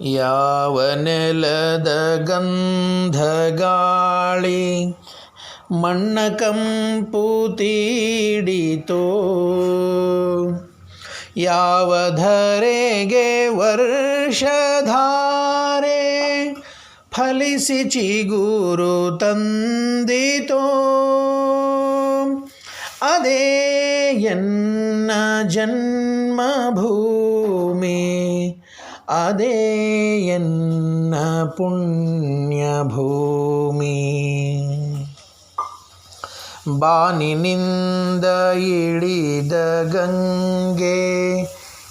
ಯಾವ ನೆಲದ ಗಂಧ ಗಾಳಿ ಮಣ್ಣ ಕಂಪು ತೀಡಿತೋ? ಯಾವ ಧರೆಗೆ ವರ್ಷಧಾರೆ ಫಲಿಸಿ ಚಿಗುರು ತಂದಿತೋ? ಅದೇ ಎನ್ನ ಜನ್ಮಭೂಮಿ ಅದೇ ಎನ್ನ ಪುಣ್ಯಭೂಮಿ. ಬಾನಿನಿಂದ ಇಳಿದ ಗಂಗೆ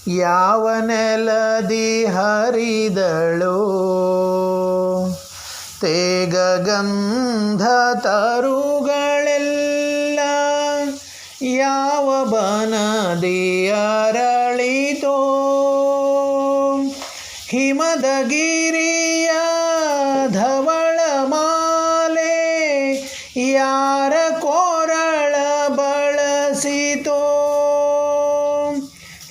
ಯಾವ ನೆಲದಿ ಹರಿದಳು. ತೇಗ ಗಂಧ ತರುಗಳೆಲ್ಲ ಯಾವ ಬನದಿ ಅರಳಿತೋ. ಹಿಮದ ಗಿರಿಯ ಧವಳ ಮಾಲೆ ಯಾರ ಕೋರಳ ಬಳಸಿತೋ?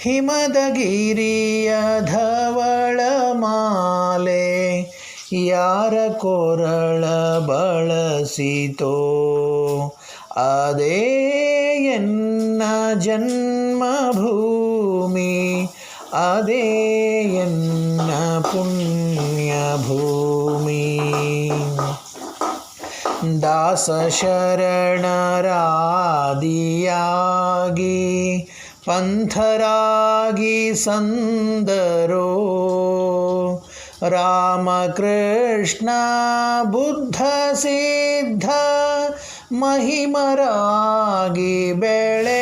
ಹಿಮದ ಗಿರಿಯ ಧವಳ ಮಾಲೆ ಯಾರ ಕೋರಳ ಬಳಸಿತೋ? ಅದೇ ಎನ್ನ ಜನ್ಮಭೂಮಿ ಅದೇ ಎನ್ನ ಪುಣ್ಯಭೂಮಿ. ದಾಸ ಶರಣರಾದಿಯಾಗಿ ಪಂಥರಾಗಿ ಸಂದರೋ. ರಾಮಕೃಷ್ಣ ಬುದ್ಧ ಸಿದ್ಧ ಮಹಿಮರಾಗಿ ಬೆಳೆದರೋ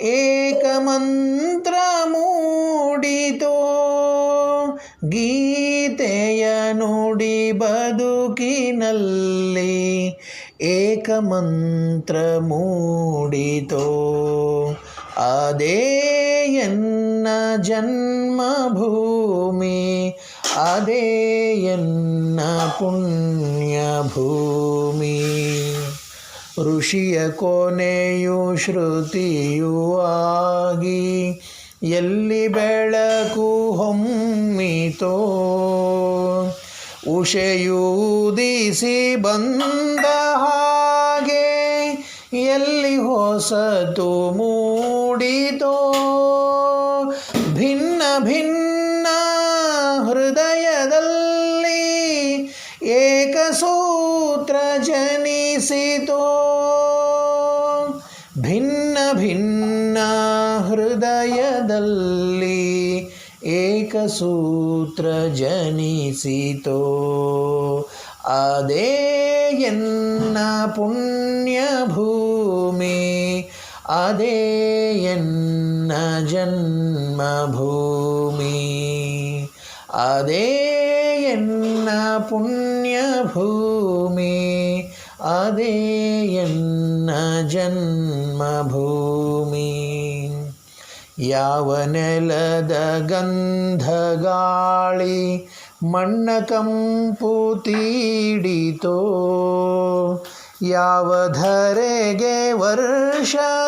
ಏಕಮಂತ್ರ ಮೂಡಿತೋ ಗೀತೆಯ ನುಡಿ ಬದುಕಿನಲ್ಲಿ ಏಕಮಂತ್ರ ಮೂಡಿತೋ ಅದೇ ಎನ್ನ ಜನ್ಮಭೂಮಿ ಅದೇ ಎನ್ನ ಪುಣ್ಯಭೂಮಿ. ಋಷಿಯ ಕೊನೆಯು ಶ್ರುತಿಯೂ ಆಗಿ, ಎಲ್ಲಿ ಬೆಳಕು ಹೊಮ್ಮಿತೋ ಉಷೆಯೂದಿಸಿ ಬಂದ ಹಾಗೆ, ಎಲ್ಲಿ ಹೊಸತು ಮೂಡಿತೋ, ಭಿನ್ನ ಭಿನ್ನ ಜನಿಸಿತೋ ಭಿನ್ನ ಭಿನ್ನ ಹೃದಯದಲ್ಲಿ ಏಕಸೂತ್ರ ಜನಿಸಿತೋ. ಅದೇ ಎನ್ನ ಪುಣ್ಯಭೂಮಿ, ಅದೇ ಎನ್ನ ಜನ್ಮಭೂಮಿ, ಅದೇ ಎನ್ನ ಪುಣ್ಯಭೂಮಿ. ಅದೇ ಎನ್ನ ಜನ್ಮಭೂಮಿ? ಯಾವ ನೆಲದ ಗಂಧ ಗಾಳಿ ಮಣ್ಣ ಕಂಪು ತೀಡಿತೋ? ಯಾವ ಧರೆಗೆ ವರ್ಷಧಾರೆ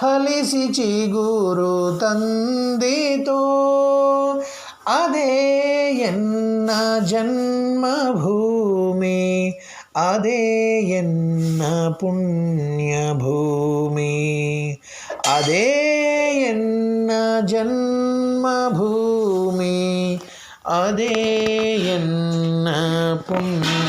ಫಲಿಸಿ ಚಿಗುರು ತಂದಿತೋ? ಅದೇ ಎನ್ನ ಜನ್ಮಭೂಮಿ ಅದೇ ಎನ್ನ ಪುಣ್ಯಭೂಮಿ ಅದೇ ಎನ್ನ ಜನ್ಮಭೂಮಿ ಅದೇ ಎನ್ನ ಪುಣ್ಯಭೂಮಿ